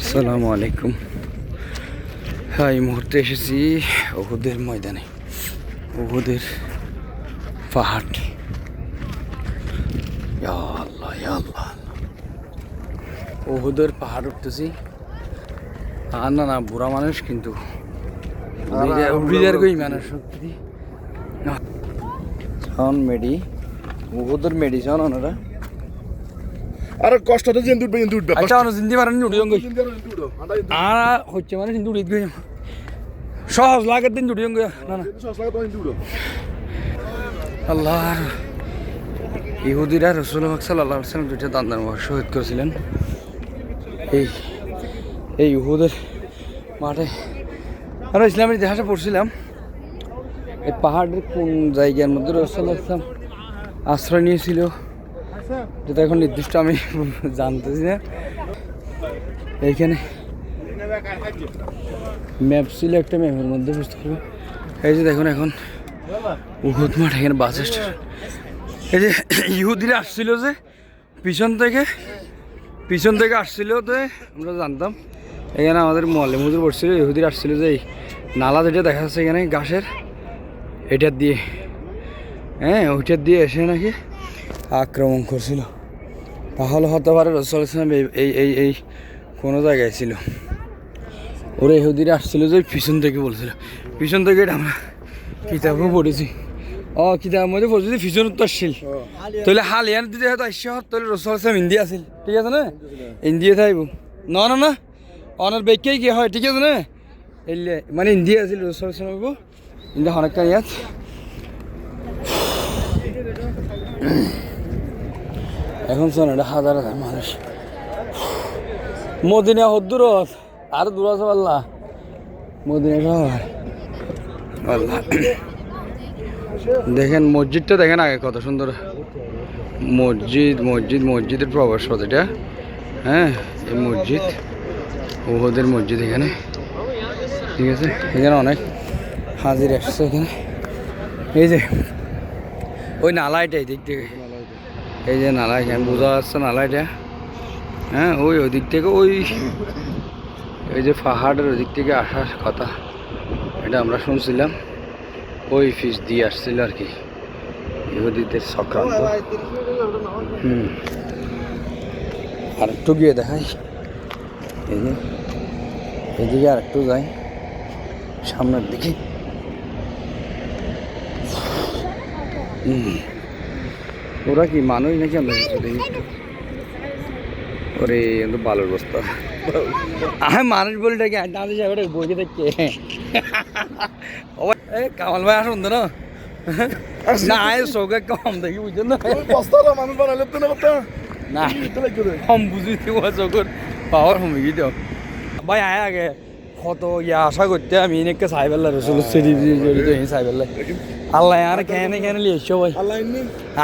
আসসালামু আলাইকুম। হ্যাঁ এই মুহূর্তে এসেছি ওহুদের ময়দানে ওহুদের পাহাড় আল্লাহ আল্লাহ। ওহুদের পাহাড় উঠতেছি। আর না না বুড়া মানুষ কিন্তু। মানুষ? মেডি ওহুদের মেডি সন ওনারা আরে কষ্টতে যেন উঠবে কিন্তু উঠবে। আচ্ছা অনেক জিন্দি পারেন উঠে যান আর হচ্ছে মানে কিন্তু উড়িয়ে গই সহজ লাগার দিন যান কই না না। আল্লাহ ইহুদিরা রসুল সাল্লাহ সাল্লাম দুইটা দান্দার শহীদ করেছিলেন। এই এই ইহুদের মাঠে আমরা ইসলামের ইতিহাসে পড়ছিলাম। এই পাহাড়ের কোন জায়গার মধ্যে রসুল্লাহ ইসলাম আশ্রয় নিয়েছিল? যেটা এখন নির্দিষ্ট আমি জানতেছি না। এইখানে ম্যাপ ছিল একটা ম্যাপের মধ্যে, বুঝতে পারব এই যে দেখুন এখন উহুদ মাঠ, এখানে বাস স্টেশন এই যে ইহুদিরা আসছিল যে পিছন থেকে পিছন থেকে আসছিল তো আমরা জানতাম। এখানে আমাদের মলে মজুর পড়ছিল ইহুদিরা আসছিল যে এই নালা যেটা দেখা যাচ্ছে এখানে ঘাসের এটার দিয়ে হ্যাঁ ওইটার দিয়ে এসে নাকি আক্রমণ করছিল। তাহলে হতে পারে রসুল ইসলাম এই এই এই কোনো জায়গায় ছিল? ওরা ইহুদিরা আসছিল যে পিছন থেকে বলছিল। পিছন থেকে এটা আমরা কিতাবও পড়েছি। ও, কিতাবের মধ্যে পড়েছি যে পিছন আসছিল। তাহলে হাল ইয়ান দিতে হয়তো আসছে তাহলে রসুল ইসলাম ইন্ডিয়া আছিল। ঠিক আছে না? ইন্ডিয়া থাকব না না না। অনার বেকেই কি হয়, ঠিক আছে না? এলে মানে ইন্ডিয়া আছিল রসুল ইসলাম ইন্ডিয়া অনেকটা ইয়াত। এখন শোন এটা হাজার হাজার মানুষ। মদিনা হদ্দুর আর দূর আছে আল্লাহ। মদিনা শহর দেখেন, মসজিদটা দেখেন আগে কত সুন্দর। মসজিদ মসজিদ, মসজিদের প্রবেশ পথ এটা। হ্যাঁ এই মসজিদ। ওহদের মসজিদ এখানে। ঠিক আছে? এখানে অনেক হাজির আসছে এখানে। এই যে, ওই নালা এটা দিক থেকে। এই যে নালা এখানে বোঝা যাচ্ছে নালা এটা হ্যাঁ ওই ওই দিক থেকে ওই ওই যে পাহাড়ের ওই দিক থেকে আসার কথা। এটা আমরা শুনছিলাম। ওই ফিস দিয়ে আসছিল আর কি। ইহুদিদের সক্রান্ত। হুম। আর একটু গিয়ে দেখাই। এই যে, এদিকে আর একটু যাই। সামনের দিকে। হুম। ওরা কি মানুষ নাকি আমরা ওরে কিন্তু বালুর বস্তা। আমি মানুষ বলি নাকি? দাঁড়িয়ে যাবে ওটা বইকে দেখছে এ কামাল ভাই আসুন না। না চৌকে কম দেখি বুঝছেন না? মানুষ বানালে তো না না। কম বুঝি চৌকর পাওয়ার কমে গিয়ে ভাই আয় আগে। কত ইয়া আশা করতে আমি এনেকে পেলাম রসুল জড়িত এই পেলাম আল্লাহ আর কেনে কেনে লিয়ে এসছো ভাই।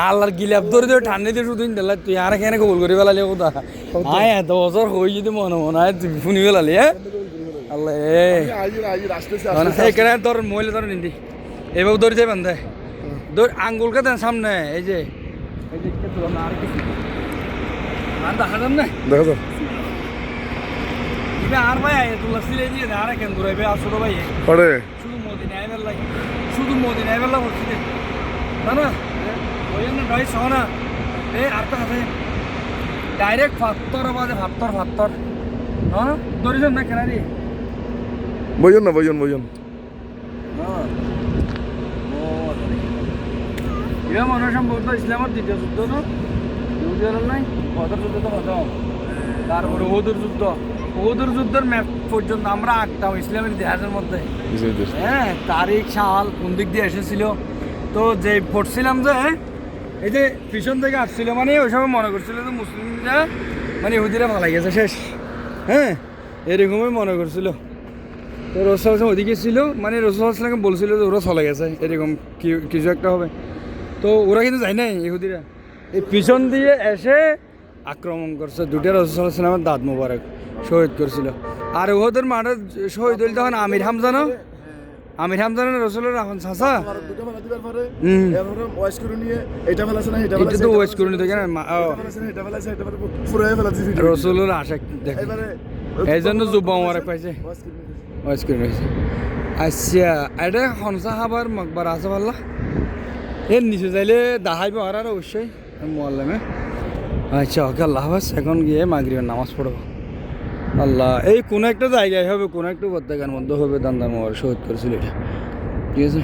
আল্লাহর গিলাপ ধরে ধরে ঠান্ডা দিয়ে শুধু দিলা তুই আর কেন কবুল করে পেলালি কথা। আয় এত বছর হয়ে যদি মনে মনে হয় তুই শুনি পেলালি হ্যাঁ আল্লাহ এখানে তোর মহিলা তোর নিন্দি এভাবে ধরে যাবেন দে ধর আঙ্গুলকে দেন সামনে এই যে। এই যে আর দেখা যান না দেখো ইবে আর ভাই তুলা সিলে দিয়ে আর কেন ঘুরাইবে আর ছোট ভাই পরে শুধু মদিনা আইবার লাগে শুধু মদিনা আইবার লাগে হচ্ছে। না না ওই জন্য সহ না এ আর তো আছে ডাইরেক্ট ফাত্তর বাজে ফাত্তর ফাত্তর হ্যাঁ ধরেছেন না কেনারি বইজন না বইজন বইজন ইরা মনে হয় সম্ভবত ইসলামের দ্বিতীয় যুদ্ধ তো নাই ওদের যুদ্ধ তো খতম তারপরে ওদের যুদ্ধ ওদের যুদ্ধের ম্যাপ পর্যন্ত আমরা আঁকতাম ইসলামের ইতিহাসের মধ্যে। হ্যাঁ তারিখ সাল কোন দিক দিয়ে এসেছিল। তো যে পড়ছিলাম যে এই যে পিছন থেকে আসছিল মানে ওই সময় মনে করছিল যে মুসলিমরা মানে ইহুদিরা ভালো গেছে শেষ। হ্যাঁ এরকমই মনে করছিল। তো রসুল আসলাম ওদিকে ছিল মানে রসুল আসলামকে বলছিল যে ওরা চলে গেছে এরকম কি- কিছু একটা হবে। তো ওরা কিন্তু যায় নাই ইহুদিরা। এই পিছন দিয়ে এসে আক্রমণ করছে। দুটা রসুল আসলামের দাঁত মোবারক। শহীদ করছিল। আর ওদের মাঠে শহীদ হইল তখন আমির হামজানো আমির হামজানো রসুলের এখন দিছি রসুলের আশা এই জন্য যুব আমার পাইছে। ওয়াইস করে রয়েছে আচ্ছা এটা খনসা খাবার মকবার আছে পারলা এর নিচে যাইলে দাহাইবে আর অবশ্যই। মোয়াল্লামে। আচ্ছা ওকে আল্লাহ হাফেজ, এখন গিয়ে মাগরিবের নামাজ পড়ব। আল্লাহ, এই কোনো একটা জায়গায় হবে, কোনো একটা উপত্যকার মধ্যে হবে দান্দার মহার শহীদ করেছিল এটা ঠিক আছে?